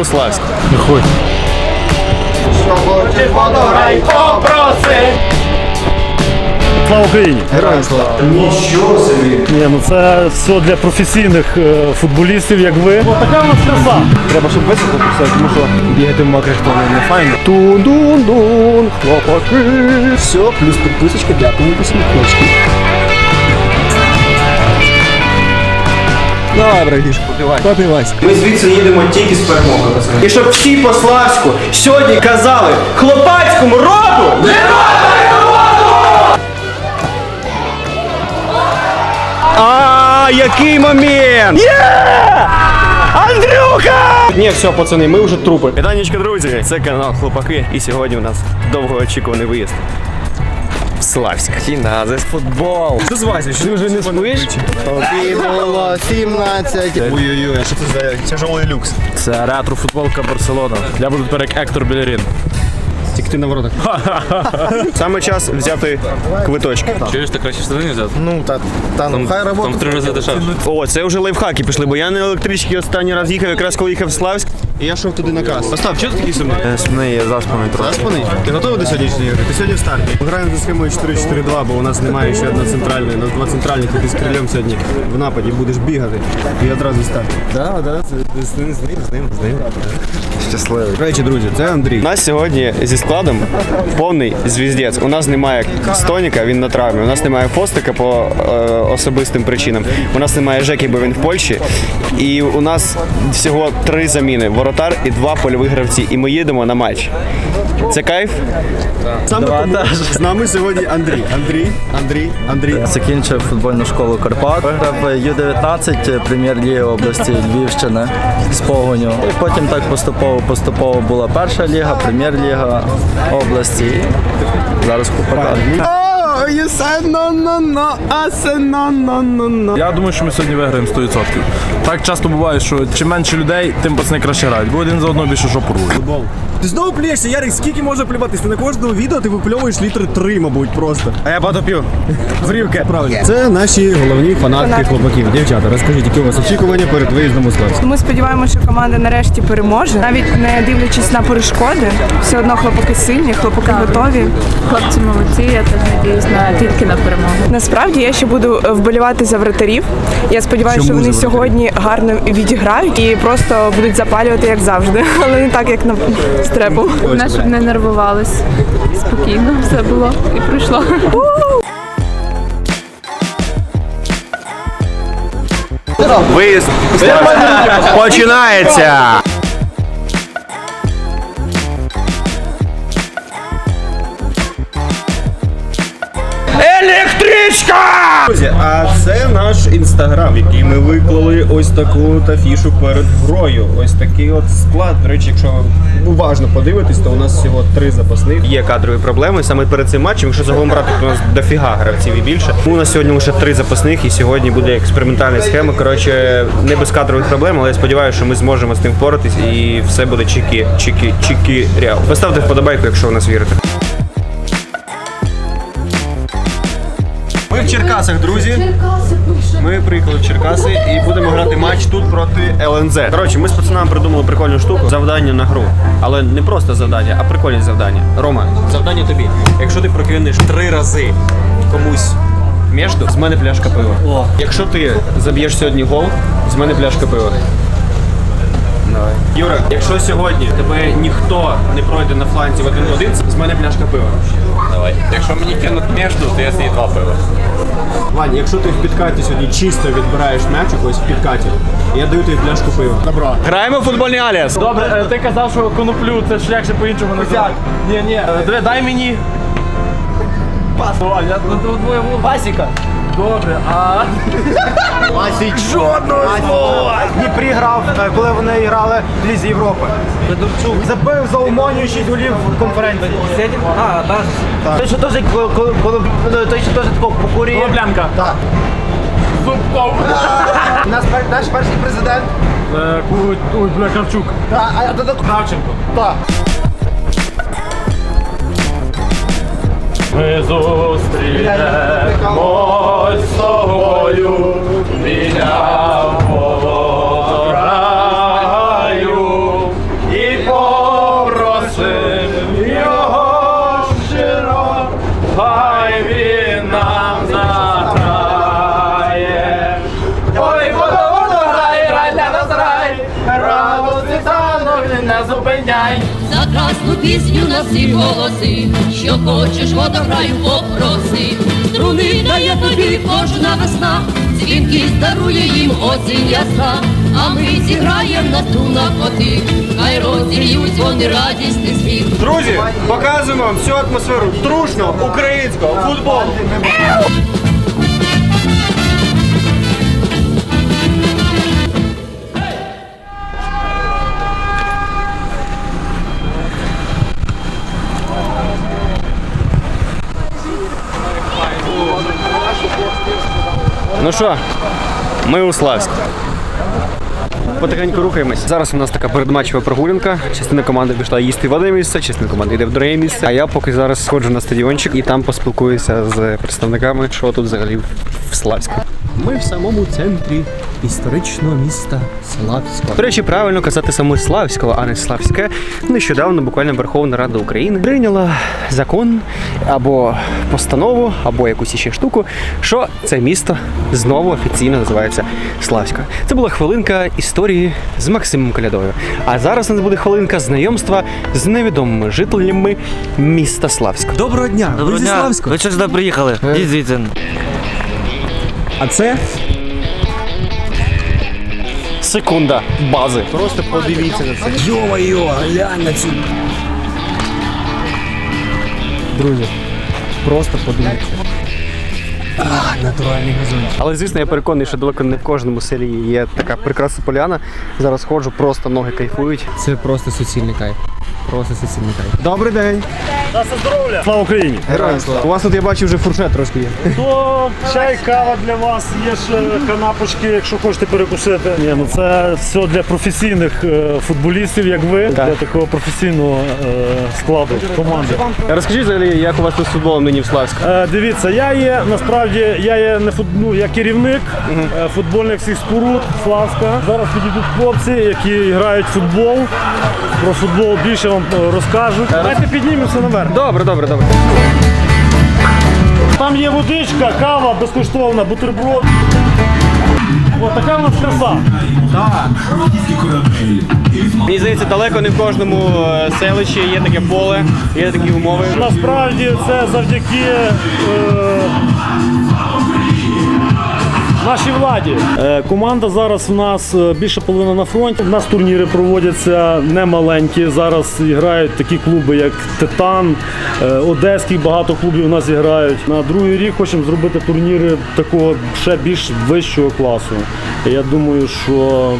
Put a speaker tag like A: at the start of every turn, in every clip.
A: у Славськ.
B: Хуй. Слава Україні!
C: Героям слава.
D: Нічого собі.
B: Ні, ну це все для професійних е, футболістів, як ви. О, така у нас краса.
C: Треба, щоб високо писати, тому що бігати в мокрих то не файно.
B: Тун-дун-дун, хлопаки.
C: Все, плюс підписочка, дякую, посміхочки. Давай, братішка, попивай. Попивайся.
D: Ми звідси їдемо тільки з перемогою. пацани. І щоб всі по Славську сьогодні казали хлопацькому роду не А, який момент! Є! Андрюха! Ні, все, пацани, ми вже трупи. Вітанечка, друзі! Це канал Хлопаки. І сьогодні у нас довгоочікуваний виїзд. Славськ. Фіназис футбол.
C: Що з Васю? Ти вже не спиш?
E: Тобі було 17.
C: Ой-ой-ой, а що це за тяжелий люкс?
B: Це ретро-футболка Барселона. Я буду тепер як Ектор Белерін.
C: Тільки ти на воротах.
D: Саме час взяти квиточки.
A: Чуєш, ти краще штани взяти?
E: Ну, та, та ну, хай
A: Там
E: робота.
A: в три рази дешевше.
D: О, це вже лайфхаки пішли, бо я на електричці останній раз їхав, якраз коли їхав в Славськ.
C: І я йшов туди на касу. Остап, чого ти такий сумний?
E: Сумний, я заспаний трохи.
C: Заспаний? Ти готовий до сьогоднішньої ігри? Ти сьогодні в старті. Ми граємо за схемою 4-4-2, бо у нас немає ще одного центральної. У нас два центральних, і ти з крилем сьогодні в нападі будеш бігати. І одразу старт. Так, так, з ним, з ним, з ним, з ним.
E: Щасливий.
C: До речі, друзі, це Андрій.
D: У нас сьогодні зі складом повний звіздець. У нас немає Стоніка, він на травмі. У нас немає Фостика по е, особистим причинам. У нас немає Жеки, бо він в Польщі. І у нас всього три заміни: воротар і два польових гравці. І ми їдемо на матч. Це кайф?
C: Саме тому з нами сьогодні Андрій. Андрій, Андрій, Андрій.
F: Закінчив футбольну школу Карпат, виграв Ю-19 прем'єр-ліги області Львівщини з погоню. І потім так поступово поступово була перша ліга, прем'єр-ліга області.
B: Я думаю, що ми сьогодні виграємо 100%. Так часто буває, що чим менше людей, тим пацани краще грають. Бо один за одного більше що порвуть.
C: Ти знову плюєшся, Ярик, скільки можна плюватись? Ти на кожному відео ти випльовуєш літри три, мабуть, просто. А я багато п'ю. Зрівки. Правильно. Це наші головні фанатки хлопаків. Дівчата, розкажіть, які у вас очікування перед виїздом у Славськ?
G: Ми сподіваємося, що команда нарешті переможе, навіть не дивлячись на перешкоди. Все одно хлопаки сильні, хлопаки готові.
H: Хлопці молодці, я теж надіюсь на тільки на перемогу.
G: Насправді я ще буду е, вболівати за вратарів. Я сподіваюся, що вони сьогодні гарно відіграють і просто будуть запалювати як завжди, але не так, як на стрепу.
H: Вона щоб не нервувались. Спокійно все було і пройшло.
D: Виїзд починається! Електричка!
C: Друзі, а це наш інстаграм, який ми виклали ось таку та фішу перед грою. Ось такий от склад. До речі, якщо ви уважно подивитись, то у нас всього три запасних.
D: Є кадрові проблеми саме перед цим матчем. Якщо загалом брати, то у нас дофіга гравців і більше. У нас сьогодні лише три запасних, і сьогодні буде експериментальна схема. Коротше, не без кадрових проблем, але я сподіваюся, що ми зможемо з тим впоратись і все буде чікі, чікі, чікі ряв. Поставте вподобайку, якщо в нас вірите. В Черкасах, друзі. Ми приїхали в Черкаси і будемо грати матч тут проти ЛНЗ. Коротше, ми з пацанами придумали прикольну штуку. Завдання на гру. Але не просто завдання, а прикольні завдання. Рома, завдання тобі. Якщо ти прокинеш три рази комусь міжду, з мене пляшка пива. Якщо ти заб'єш сьогодні гол, з мене пляшка пива. Давай. Юра, якщо сьогодні тебе ніхто не пройде на фланці в один в один, з мене пляшка пива.
A: Давай. Якщо мені кинуть міжду, то я з'їй два пива.
C: Вань, якщо ти в підкаті сьогодні чисто відбираєш м'яч ось в підкаті, я даю тобі пляшку пива. Добро.
D: Граємо в футбольний аліас.
B: Добре, е, ти казав, що коноплю це шлях ще по-іншому називати. Ні, ні, е, диви, дай мені. Пас. О, я Пасіка. Добре, а.
C: Жодного слова! Дніпрі грав, е, коли вони грали в Лізі Європи. Федорчук забив за Уманію 6 голів в конференції.
F: А, так. Той, що теж той, що теж такого покурює.
B: Коноплянка.
C: Так.
B: Зубков.
E: Наш, пер- наш перший президент.
B: Е, Ой, бля, Кравчук.
E: Та, а, та, та,
B: Кравченко.
E: та.
B: ми зустрінемо з тобою біля полораю і попросим його щиро, хай він нам заграє. Ой, вода, вода, грай, рай для нас рай, радості танок не зупиняй.
I: За красну пісню на всіх голоси, що хочеш, водограю попроси. Струни дає тобі кожна весна, дзвінкість дарує їм осінь ясна, а ми зіграємо на струнах коти, хай розір'ють вони радість і сміх.
D: Друзі, показуємо вам всю атмосферу дружно, українського футболу. Ну що, ми у Славську. Потихеньку рухаємось. Зараз у нас така передматчева прогулянка. Частина команди пішла їсти в одне місце, частина команди йде в друге місце. А я поки зараз сходжу на стадіончик і там поспілкуюся з представниками, що тут взагалі в Славську. Ми в самому центрі історичного міста Славського. До речі, правильно казати саме Славського, а не Славське. Нещодавно буквально Верховна Рада України прийняла закон або постанову, або якусь іще штуку, що це місто знову офіційно називається Славська. Це була хвилинка історії з Максимом Колядою. А зараз у нас буде хвилинка знайомства з невідомими жителями міста Славська.
C: Доброго дня! ви зі Славського?
F: Ви що сюди приїхали? Ідіть звідси.
C: А це?
D: Секунда бази. Просто подивіться на це.
C: Йо-йо, глянь на цю. Друзі, просто подивіться. А, натуральний газон.
D: Але звісно, я переконаний, що далеко не в кожному селі є така прекрасна поляна. Зараз ходжу, просто ноги кайфують.
C: Це просто суцільний кайф. Просто суцільний кайф.
D: Добрий день!
J: Слава Україні!
D: Героям слава! У вас тут я бачу вже фуршет трошки є.
J: То чай, кава для вас, є ще канапочки, якщо хочете перекусити. Ні, ну це все для професійних е, футболістів, як ви, для такого професійного е, складу команди.
D: Розкажіть взагалі, як у вас тут з футболом нині в Славську?
J: Е, Дивіться, я є насправді я є не фут, ну, я керівник е, футбольних всіх споруд Славська. Зараз підійдуть хлопці, які грають в футбол. Про футбол більше вам е, розкажуть. Давайте піднімемося наверх.
D: Добре, добре, добре.
J: Там є водичка, кава безкоштовна, бутерброд. Ось така в нас краса.
D: Мені здається, далеко не в кожному е, селищі є таке поле, є такі умови.
J: Насправді це завдяки е, нашій владі. Е, команда зараз у нас е, більше половина на фронті. У нас турніри проводяться немаленькі. Зараз грають такі клуби, як Титан, е, Одеський багато клубів у нас грають. На другий рік хочемо зробити турніри такого ще більш вищого класу. Я думаю, що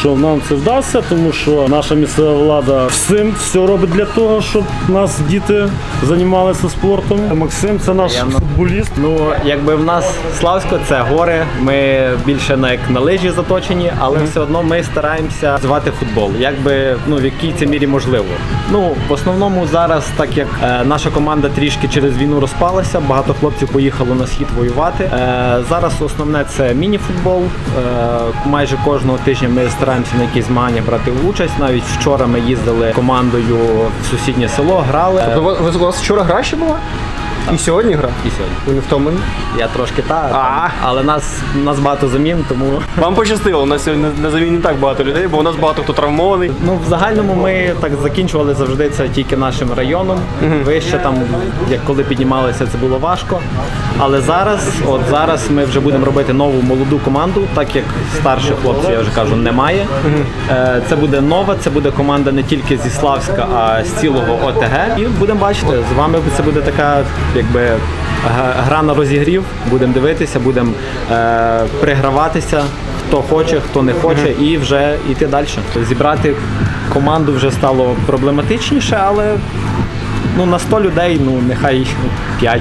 J: що нам це вдасться, тому що наша місцева влада всім все робить для того, щоб нас діти займалися спортом. Максим це наш футболіст.
K: Ну, якби в нас Славсько це гори. Ми більше на як на лижі заточені, але все одно ми стараємося звати футбол. Якби ну в якій це мірі можливо. Ну в основному зараз, так як е, наша команда трішки через війну розпалася, багато хлопців поїхало на схід воювати. Е, зараз основне це міні-футбол. Е, майже кожного тижня ми стараємося на якісь змагання брати участь. Навіть вчора ми їздили командою в сусіднє село, грали.
D: Ви- ви- У вас вчора гра ще була? І сьогодні гра?
K: і сьогодні.
D: Ви не втомлені?
K: Я трошки та, там, але нас, нас багато замін, тому
D: Вам пощастило, у нас сьогодні на- на заміні не так багато людей, бо у нас багато хто травмований.
K: ну в загальному ми так закінчували завжди це тільки нашим районом. Вище там, як коли піднімалися, це було важко. Але зараз, от зараз ми вже будемо робити нову молоду команду, так як старших хлопців, я вже кажу, немає. Е, Це буде нова, це буде команда не тільки зі Славська, а з цілого ОТГ. І будемо бачити, з вами це буде така, якби. Гра на розігрів, будемо дивитися, будемо е, приграватися, хто хоче, хто не хоче, і вже йти далі. Зібрати команду вже стало проблематичніше, але ну, на 100 людей, ну нехай 5,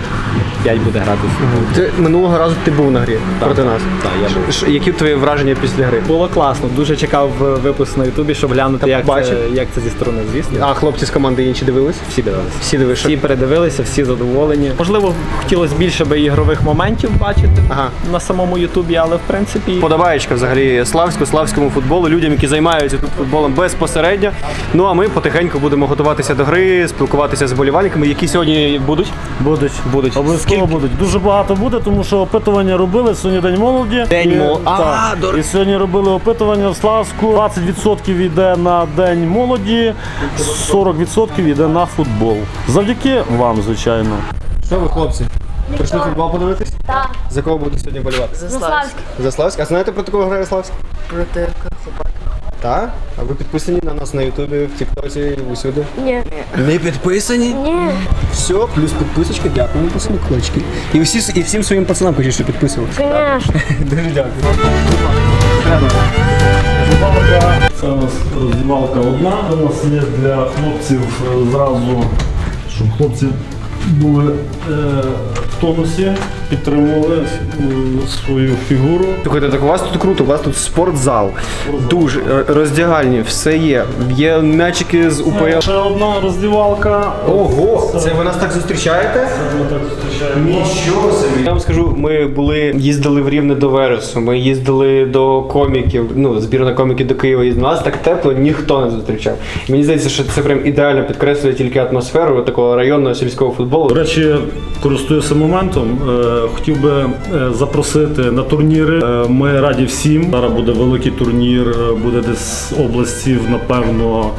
K: 5 буде грати. в футбол.
D: Ти минулого разу ти був на грі проти нас.
K: Так, я був.
D: Ш- Які твої враження після гри?
K: Було класно, дуже чекав е, випуск на Ютубі, щоб глянути, як це, як це зі сторони, звісно.
D: А хлопці з команди інші дивились?
K: Всі дивилися.
D: Всі дивилися.
K: Всі передивилися, всі задоволені. Можливо, хотілося більше би ігрових моментів бачити
D: Ага.
K: на самому Ютубі, але в принципі.
D: Подобаєчка взагалі славську, славському футболу, людям, які займаються тут футболом безпосередньо. Ну а ми потихеньку будемо готуватися до гри, спілкуватися з болівальниками, які сьогодні будуть.
J: Будуть.
D: Будуть.
J: Обов'язково Обов'язково будуть. Дуже багато буде, тому що опитування робили. Сьогодні день молоді.
D: День
J: І-
D: мол- А,
J: так.
D: до-
J: І сьогодні робили опитування в Славську. 20% йде на день молоді, 40% йде на футбол. Завдяки вам, звичайно.
C: Що ви, хлопці? Прийшли футбол подивитись? Так. За кого будете сьогодні болівати?
H: За Славськ.
C: За Славськ? А знаєте про кого грає Славськ?
H: Проти хлопак.
C: Так? А ви підписані на нас на Ютубі, в Тіктоці і усюди?
H: Ні.
C: Не підписані?
H: Ні.
C: Все, плюс підписочка, дякую, пацани, кулачки. І, всі, і всім своїм пацанам хочу, щоб підписувалися.
H: Звісно.
C: Дуже дякую.
J: Це у нас роздівалка одна. У нас є для хлопців е, зразу, щоб хлопці були е, в тонусі, підтримували е, свою фігуру.
D: Слухайте, так у вас тут круто, у вас тут спортзал, душ, е, роздягальні, все є. Є м'ячики з УПЛ.
J: Ще одна роздівалка.
D: Ого, це ви нас так зустрічаєте?
J: Ми так зустрічаємо.
D: Нічого собі. Я вам скажу, ми були, їздили в Рівне до Вересу, ми їздили до коміків, ну, збірна коміків до Києва їздила. Нас так тепло ніхто не зустрічав. І мені здається, що це прям ідеально підкреслює тільки атмосферу такого районного сільського футболу.
J: До речі, користуюся моментом. е, Хотів би е, запросити на турніри. Е, Ми раді всім. Зараз буде великий турнір, буде десь з областів, напевно,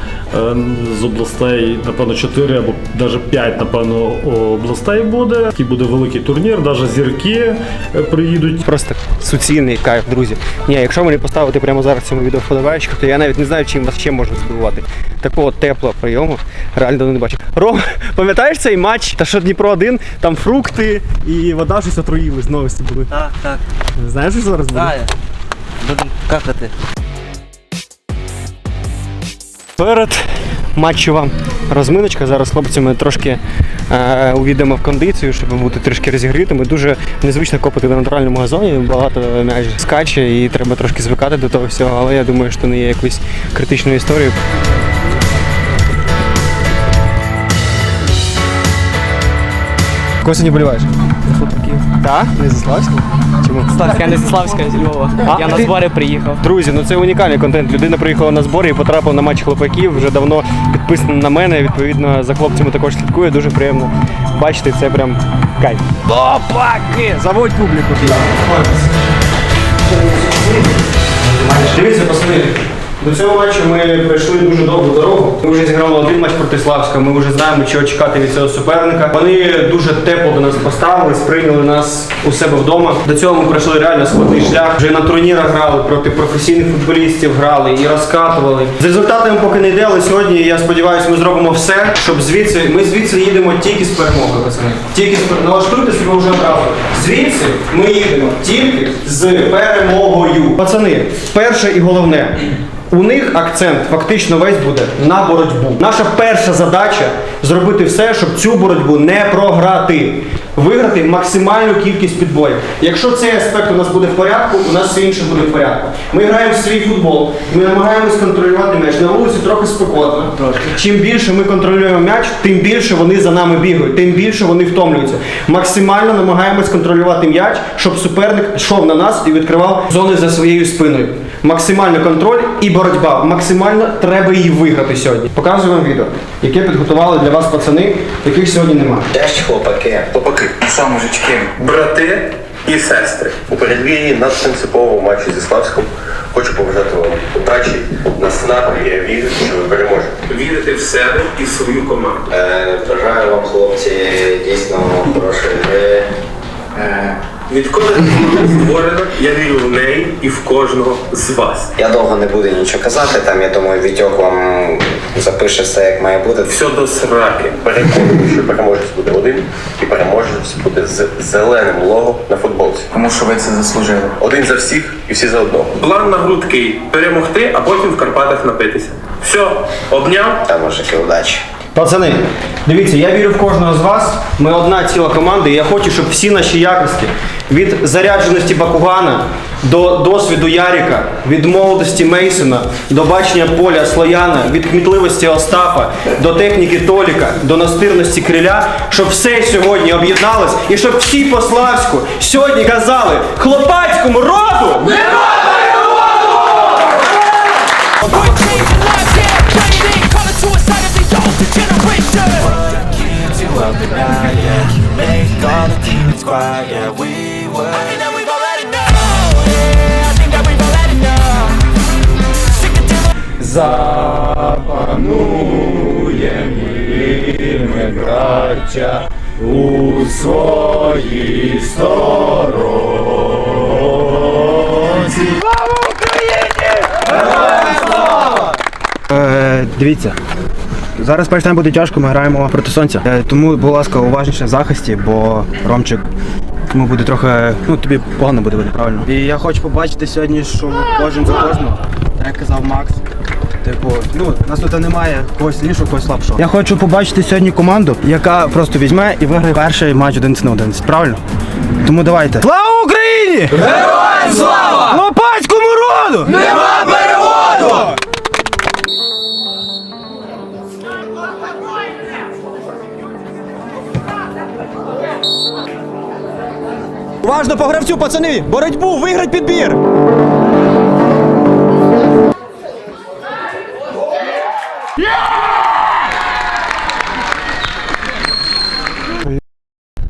J: з областей, напевно, 4 або навіть 5, напевно, областей буде. Такий буде великий турнір, навіть зірки е, приїдуть.
D: Просто суцільний кайф, друзі. Ні, якщо мені поставити прямо зараз цьому відео вподобаєчку, то я навіть не знаю, чим вас ще можна здивувати. Такого теплого прийому реально не бачив. Ром, пам'ятаєш цей матч? Та що Дніпро 1 там фрукти і вода щось отруїлись, новості були.
F: Так, так.
D: Знаєш, що зараз буде?
F: Знаю. Будемо какати.
D: Перед матчова розминочка. Зараз з хлопцями трошки е, увійдемо в кондицію, щоб бути трішки розігрітими. Дуже незвично копати на натуральному газоні. Багато м'яч скаче і треба трошки звикати до того всього, але я думаю, що не є якоюсь критичною історією.
C: Кого сьогодні боліваєш? Так? Не за Славську? Чому?
L: Славська, я не зі Славська, я зі Львова.
D: А,
L: я на
D: ти-
L: збори приїхав.
D: Друзі, ну це унікальний контент. Людина приїхала на збори і потрапила на матч хлопаків. Вже давно підписана на мене. Відповідно, за хлопцями також слідкує. Дуже приємно бачити. Це прям кайф. Хлопаки! Заводь публіку. Дивіться, пацани. До цього матчу ми пройшли дуже довгу дорогу. Ми вже зіграли один матч проти Славська. Ми вже знаємо, чого чекати від цього суперника. Вони дуже тепло до нас поставились, прийняли нас у себе вдома. До цього ми пройшли реально складний шлях. Вже на турнірах грали проти професійних футболістів, грали і розкатували. З результатами поки не йде, але сьогодні я сподіваюся, ми зробимо все, щоб звідси. Ми звідси їдемо тільки з перемогою, пацани. Тільки з налаштуйте себе вже одразу. Звідси ми їдемо тільки з перемогою. Пацани, перше і головне. У них акцент фактично весь буде на боротьбу. Наша перша задача зробити все, щоб цю боротьбу не програти. Виграти максимальну кількість підбоїв. Якщо цей аспект у нас буде в порядку, у нас все інше буде в порядку. Ми граємо в свій футбол, ми намагаємось контролювати м'яч. На вулиці трохи спекотно. Чим більше ми контролюємо м'яч, тим більше вони за нами бігають, тим більше вони втомлюються. Максимально намагаємось контролювати м'яч, щоб суперник йшов на нас і відкривав зони за своєю спиною. Максимально контроль і боротьба. Максимально треба її виграти сьогодні. Показую вам відео, яке підготували для вас пацани, яких сьогодні немає.
M: Теж хлопаки. Хлопаки. Сам мужички. Брати і сестри. У передвір'ї надпринципового матчу зі Славськом хочу побажати вам удачі, наснаги. Я вірю, що ви переможете. Вірити в себе і в свою команду.
N: Е, Бажаю вам, хлопці, дійсно хорошої
M: Відколи створена, я вірю в неї і в кожного з вас.
N: Я довго не буду нічого казати, там я думаю, Вітьок вам запише все як має бути.
M: Все до сраки. Переконаний, що переможець буде один і переможець буде з зеленим лого на футболці.
N: Тому що ви це заслужили.
M: Один за всіх і всі за одного. План на гру такий перемогти, а потім в Карпатах напитися. Все, обняв.
N: Та мужики, удачі.
D: Пацани, дивіться, я вірю в кожного з вас. Ми одна ціла команда, і я хочу, щоб всі наші якості від зарядженості Бакугана до досвіду Яріка, від молодості Мейсона, до бачення поля Слояна, від кмітливості Остапа, до техніки Толіка, до настирності Криля, щоб все сьогодні об'єдналось і щоб всі по Славську сьогодні казали хлопацькому роду!
O: Make all
C: Запануєм і ми, браття, у своїй сторонці. Слава Україні! Слава!
D: Е, дивіться. Зараз перший тайм буде тяжко, ми граємо проти сонця. Е, тому, будь ласка, уважніше в захисті, бо Ромчик йому буде трохи. Ну, тобі погано буде видно, правильно. І я хочу побачити сьогодні, що кожен за кожного, так як казав Макс. Типу, ну, нас тут немає когось сильнішого, когось слабшого. Я хочу побачити сьогодні команду, яка просто візьме і виграє перший матч 11 на 11, правильно? Тому давайте. Слава Україні!
O: Героям слава!
D: Лопатському роду!
O: Нема переводу!
D: Уважно по гравцю, пацани! Боротьбу, виграть підбір!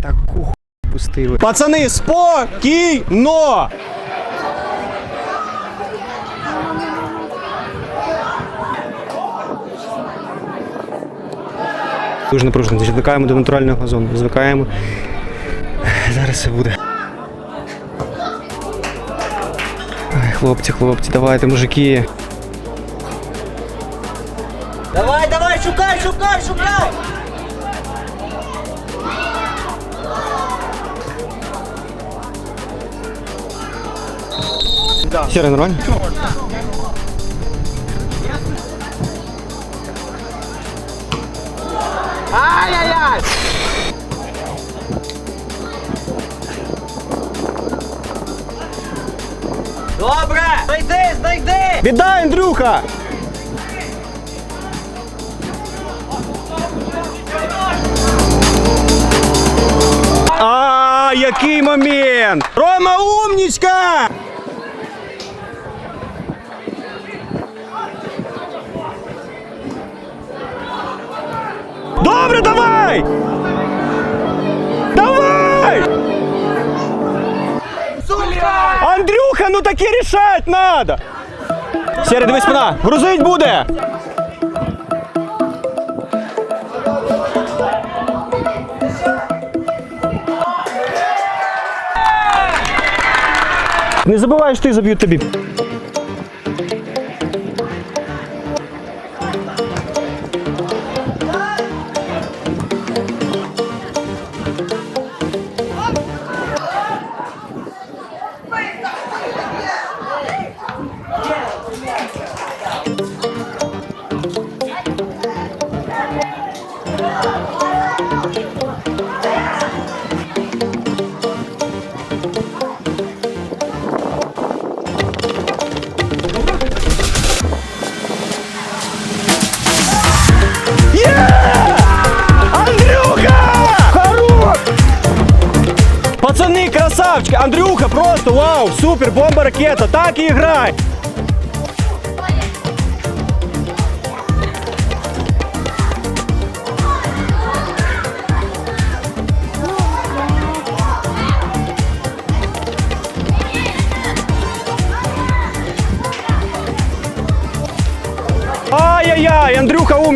D: Таку пустили. Пацани, спокійно! Дуже напружено. Звикаємо до натурального газону. Звикаємо. Зараз все буде. хлопці, хлопці, давайте, мужики.
O: Давай, давай, шукай, шукай, шукай!
D: Сіре, нормально?
O: Ай-яй-яй! Добре! Знайди, знайди!
D: Віддай, Андрюха! А, який момент! Рома умнічка! Андрюха, ну таке рішать надо! Сєре, дивись спина! Грузить буде! Не забувай, що ти заб'ють тобі.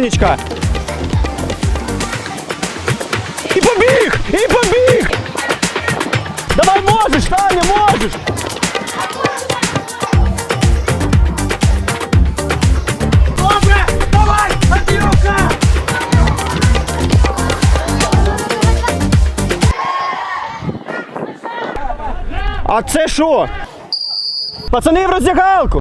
D: Умничка! І побіг! І побіг! Давай можеш, Таня, можеш!
O: Добре!
D: А це що? Пацани в роздягалку!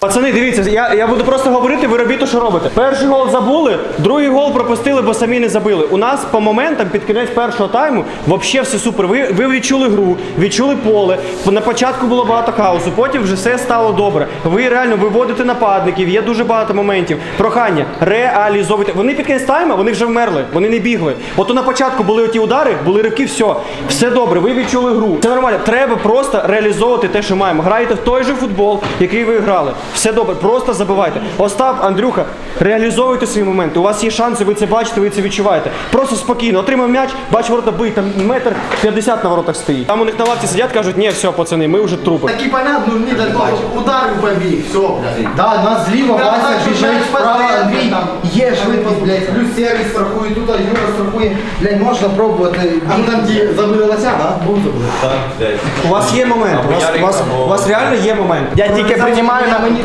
D: Пацани, дивіться, я, я буду просто говорити, ви робіть що робите. Перший гол забули, другий гол пропустили, бо самі не забили. У нас по моментам під кінець першого тайму взагалі все супер. Ви, ви відчули гру, відчули поле. На початку було багато хаосу, потім вже все стало добре. Ви реально виводите нападників, є дуже багато моментів. Прохання, реалізовуйте. Вони під кінець тайму, вони вже вмерли, вони не бігли. От на початку були оті удари, були ривки, все. Все добре, ви відчули гру. Це нормально. Треба просто реалізовувати те, що маємо. Граєте в той же футбол, який ви грали. Все добре, просто забивайте. Остап, Андрюха, реалізовуйте свої моменти. У вас є шанси, ви це бачите, ви це відчуваєте. Просто спокійно. Отримав м'яч, бач ворота бий, там метр 50 на воротах стоїть. Там у них на лавці сидять, кажуть, ні, все, пацани, ми вже трупи.
E: Такі понятно, нужні для того, щоб удар побіг, все, блядь.
P: Да, нас зліва Вася
E: так, щоб
P: біжить,
E: м'яч
P: справа Андрій.
E: там.
P: Є швидкість, блядь, плюс сервіс страхує, тут Юра страхує. Блядь, можна пробувати. А там ті забили лося, да? Був забили.
D: У вас є момент, у вас, у вас, у вас реально є момент.
E: Я тільки приймаю на мені.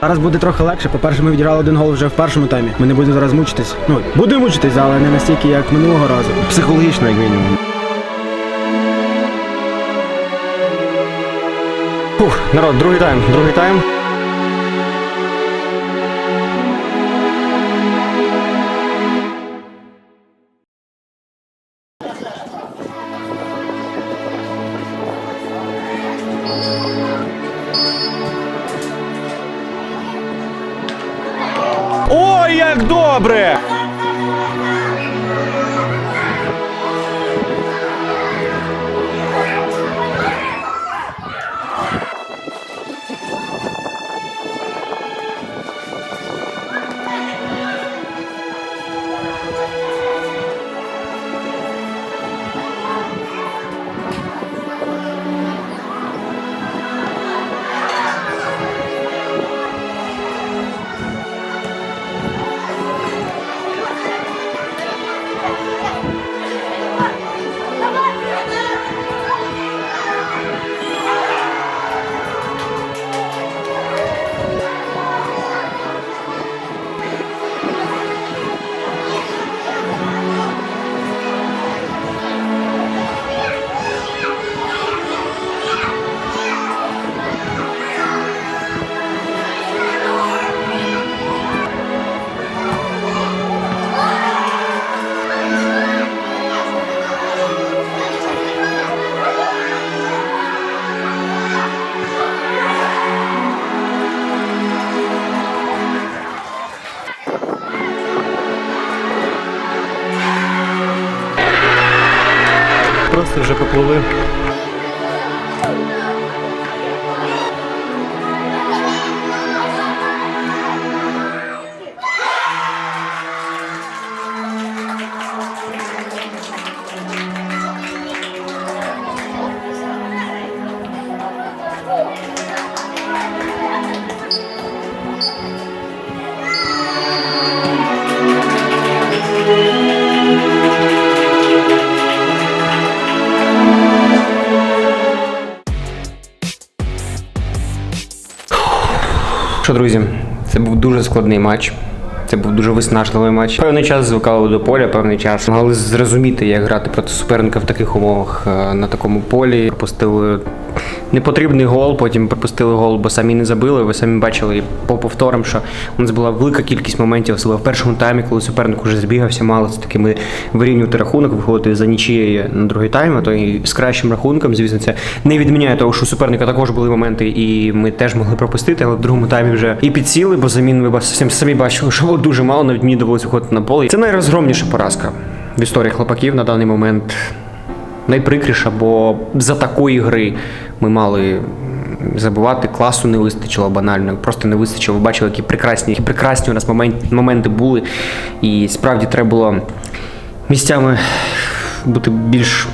P: Зараз буде трохи легше. По-перше, ми відіграли один гол вже в першому таймі. Ми не будемо зараз мучитись. Ну, будемо мучитись, але не настільки, як минулого разу.
C: Психологічно, як мінімум.
D: Фух, народ, другий тайм, другий тайм. Ой, як добре! Друзі, це був дуже складний матч. Це був дуже виснажливий матч. Певний час звикали до поля, певний час могли зрозуміти, як грати проти суперника в таких умовах е, на такому полі. Пропустили непотрібний гол, потім пропустили гол, бо самі не забили. Ви самі бачили по повторам, що у нас була велика кількість моментів, особливо в першому таймі, коли суперник уже збігався, мало це таки ми вирівнювати рахунок, виходити за нічією на другий тайм, а то і з кращим рахунком. Звісно, це не відміняє того, що у суперника також були моменти, і ми теж могли пропустити, але в другому таймі вже і підсіли, бо замін ви самі бачили, що дуже мало, навіть мені довелося виходити на поле. Це найрозгромніша поразка в історії хлопаків на даний момент найприкріша, бо за такої гри ми мали забувати, класу не вистачило банально, просто не вистачило. Ви бачили, які прекрасні, які прекрасні у нас момент, моменти були. І справді треба було місцями бути більш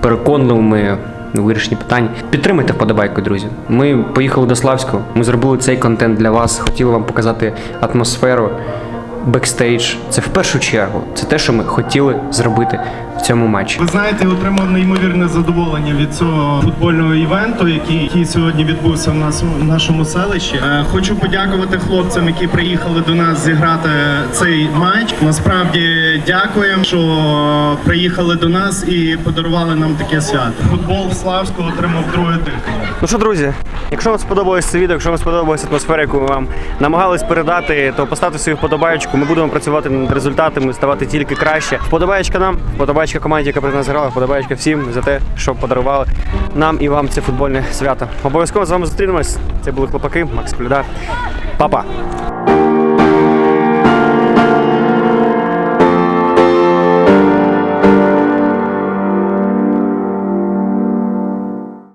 D: переконливими у вирішенні питань. Підтримайте вподобайку, друзі. Ми поїхали до Славського, ми зробили цей контент для вас, хотіли вам показати атмосферу. Бекстейдж це в першу чергу. Це те, що ми хотіли зробити в цьому матчі.
Q: Ви знаєте, я отримав неймовірне задоволення від цього футбольного івенту, який, який сьогодні відбувся в нас в нашому селищі. Е, Хочу подякувати хлопцям, які приїхали до нас зіграти цей матч. Насправді дякуємо, що приїхали до нас і подарували нам таке свято. Футбол в Славську отримав друге дихання.
D: Ну що, друзі, якщо вам сподобалось це відео, якщо вам сподобалася атмосфера, яку ми вам намагались передати, то поставте свою вподобаєчку. Ми будемо працювати над результатами, ставати тільки краще. Вподобаєчка нам, вподобаєчка команді, яка проти нас грала, вподобаєчка всім за те, що подарували нам і вам це футбольне свято. Обов'язково з вами зустрінемось. Це були хлопаки, Макс Куляда. Па-па!